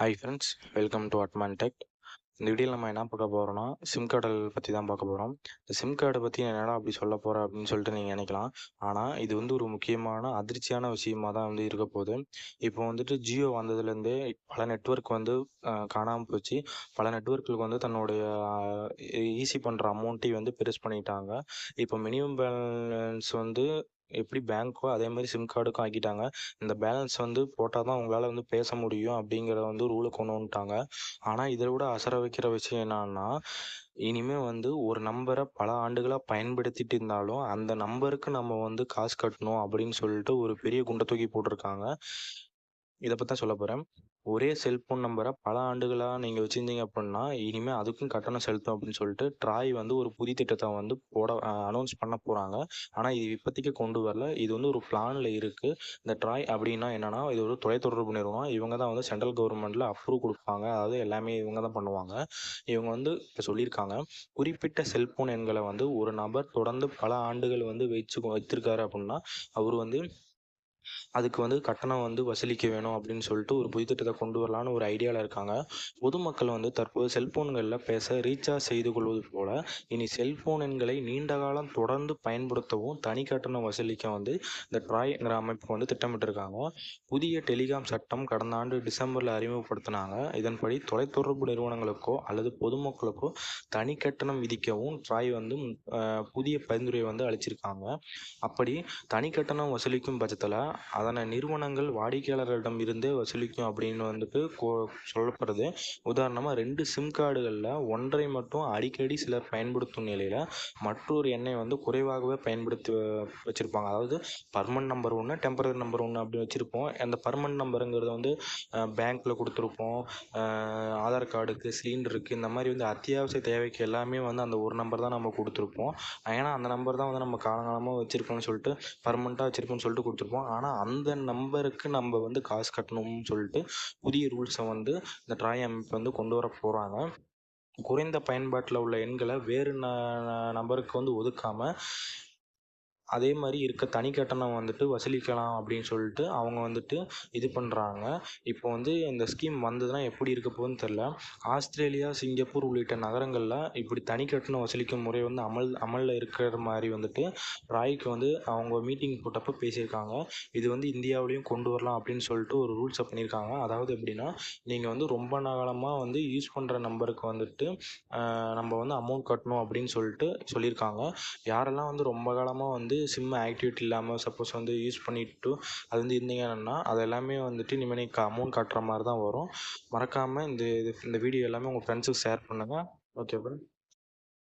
Hi friends welcome to அட்மான் tech இந்த வீடியோவில் நம்ம என்ன பார்க்க போகிறோம்னா சிம் கார்டல் பற்றி தான் பார்க்க போகிறோம் இந்த சிம் கார்டை பற்றி என்னடா அப்படி சொல்ல போகிறேன் அப்படின்னு சொல்லிட்டு நீங்கள் நினைக்கலாம். ஆனால் இது வந்து ஒரு முக்கியமான அதிர்ச்சியான விஷயமா தான் வந்து இருக்க போகுது. இப்போ வந்துட்டு ஜியோ வந்ததுலேருந்தே பல நெட்வொர்க் வந்து காணாமல் போச்சு. பல நெட்வொர்க்குக்கு வந்து தன்னுடைய ஈஸி பண்ணுற அமௌண்ட்டையும் வந்து பெருசு பண்ணிட்டாங்க. இப்போ மினிமம் பேலன்ஸ் வந்து எப்படி பேங்க்கோ அதே மாதிரி சிம் கார்டுக்கும் ஆக்கிட்டாங்க. இந்த பேலன்ஸ் வந்து போட்டால் தான் உங்களால் வந்து பேச முடியும் அப்படிங்கிறத வந்து ரூலை கொண்டு வந்துட்டாங்க. ஆனால் இதை விட அசர வைக்கிற விஷயம் என்னன்னா இனிமேல் வந்து ஒரு நம்பரை பல ஆண்டுகளாக பயன்படுத்திட்டு இருந்தாலும் அந்த நம்பருக்கு நம்ம வந்து காசு கட்டணும் அப்படின்னு சொல்லிட்டு ஒரு பெரிய குண்டை தூக்கி போட்டிருக்காங்க. இதை பற்றி தான் சொல்ல போகிறேன் ஒரே செல்ஃபோன் நம்பரை பல ஆண்டுகளாக நீங்கள் வச்சுருந்தீங்க அப்படின்னா இனிமேல் அதுக்கும் கட்டணம் செலுத்தும் அப்படின்னு சொல்லிட்டு ட்ராய் வந்து ஒரு புதிய திட்டத்தை வந்து போட அனௌன்ஸ் பண்ண போகிறாங்க ஆனால் இது இப்போதைக்கு கொண்டு வரல. இது வந்து ஒரு பிளானில் இருக்குது இந்த ட்ராய் அப்படின்னா என்னென்னா இது ஒரு தொலைத்தொடர்பு நிறுவனம். இவங்க தான் வந்து சென்ட்ரல் கவர்மெண்ட்டில் அப்ரூவ் கொடுப்பாங்க. அதாவது எல்லாமே இவங்க தான் பண்ணுவாங்க. இவங்க வந்து இப்போ சொல்லியிருக்காங்க குறிப்பிட்ட செல்ஃபோன் எண்களை வந்து ஒரு நபர் தொடர்ந்து பல ஆண்டுகள் வந்து வச்சு வைத்திருக்காரு அப்படின்னா அவர் வந்து அதுக்கு வந்து கட்டணம் வந்து வசூலிக்க வேணும் அப்படின்னு சொல்லிட்டு ஒரு புது திட்டத்தை கொண்டு வரலான்னு ஒரு ஐடியாவில் இருக்காங்க. பொதுமக்கள் வந்து தற்போது செல்போன்களில் பேச ரீசார்ஜ் செய்து கொள்வது போல இனி செல்போன் எண்களை நீண்ட காலம் தொடர்ந்து பயன்படுத்தவும் தனி கட்டணம் வசூலிக்க வந்து இந்த ட்ராய்ங்கிற அமைப்பு வந்து திட்டமிட்டிருக்காங்க. புதிய டெலிகாம் சட்டம் கடந்த ஆண்டு டிசம்பரில் அறிமுகப்படுத்தினாங்க. இதன்படி தொலைத்தொடர்பு நிறுவனங்களுக்கோ அல்லது பொதுமக்களுக்கோ தனி கட்டணம் விதிக்கவும் ட்ராய் வந்து புதிய பரிந்துரையை வந்து அளிச்சிருக்காங்க. அப்படி தனி கட்டணம் வசூலிக்கும் பட்சத்தில் அதனை நிறுவனங்கள் வாடிக்கையாளர்களிடம் இருந்தே வசூலிக்கும் அப்படின்னு வந்துட்டு கோ சொல்லப்படுது. உதாரணமாக ரெண்டு சிம் கார்டுகளில் ஒன்றை மட்டும் அடிக்கடி சிலர் பயன்படுத்தும் நிலையில் மற்றொரு எண்ணை வந்து குறைவாகவே பயன்படுத்தி வச்சுருப்பாங்க. அதாவது பர்மனன்ட் நம்பர் ஒன்று டெம்பரரி நம்பர் ஒன்று அப்படி வச்சுருப்போம். அந்த பர்மனன்ட் நம்பருங்கிறத வந்து பேங்க்கில் கொடுத்துருப்போம். ஆதார் கார்டுக்கு சிலிண்டருக்கு இந்த மாதிரி வந்து அத்தியாவசிய தேவைக்கு எல்லாமே வந்து அந்த ஒரு நம்பர் தான் நம்ம கொடுத்துருப்போம். ஏன்னா அந்த நம்பர் தான் வந்து நம்ம காலங்காலமாக வச்சுருக்கோம்னு சொல்லிட்டு பர்மனெண்ட்டாக வச்சுருக்கோம்னு சொல்லிட்டு கொடுத்துருப்போம். ஆனால் அந்த நம்பருக்கு நம்ம வந்து காசு கட்டணும்னு சொல்லிட்டு புதிய ரூல்ஸை வந்து இந்த ட்ராய் அமைப்பு வந்து கொண்டு வர போகிறாங்க குறைந்த பயன்பாட்டில் உள்ள எண்களை வேறு ந நபருக்கு வந்து ஒதுக்காமல் அதே மாதிரி இருக்க தனி கட்டணம் வந்துட்டு வசூலிக்கலாம் அப்படின்னு சொல்லிட்டு அவங்க வந்துட்டு இது பண்ணுறாங்க இப்போ வந்து இந்த ஸ்கீம் வந்ததுன்னா எப்படி இருக்க போகுதுன்னு தெரில ஆஸ்திரேலியா சிங்கப்பூர் உள்ளிட்ட நகரங்களில் இப்படி தனி கட்டணம் வசூலிக்கும் முறை வந்து அமல் அமலில் இருக்கிற மாதிரி வந்துட்டு ராய்க்கு வந்து அவங்க மீட்டிங் போட்டப்போ பேசியிருக்காங்க. இது வந்து இந்தியாவிலையும் கொண்டு வரலாம் அப்படின்னு சொல்லிட்டு ஒரு ரூல்ஸை பண்ணியிருக்காங்க. அதாவது எப்படின்னா நீங்கள் வந்து ரொம்ப நகலமாக வந்து யூஸ் பண்ணுற நம்பருக்கு வந்துட்டு நம்ம வந்து அமௌண்ட் கட்டணும் அப்படின்னு சொல்லிட்டு சொல்லியிருக்காங்க. யாரெல்லாம் வந்து ரொம்ப காலமாக வந்து சிம்மு ஆக்டிவேட் இல்லாமல் சப்போஸ் வந்து யூஸ் பண்ணிட்டு அது வந்து இருந்தீங்கன்னா அது எல்லாமே வந்துட்டு இனிமேல் நீங்கள் அமௌண்ட் கட்டுற மாதிரி தான் வரும். மறக்காமல் இந்த இது இந்த வீடியோ எல்லாமே உங்கள் ஃப்ரெண்ட்ஸுக்கு ஷேர் பண்ணுங்கள் ஓகே ப்ரோ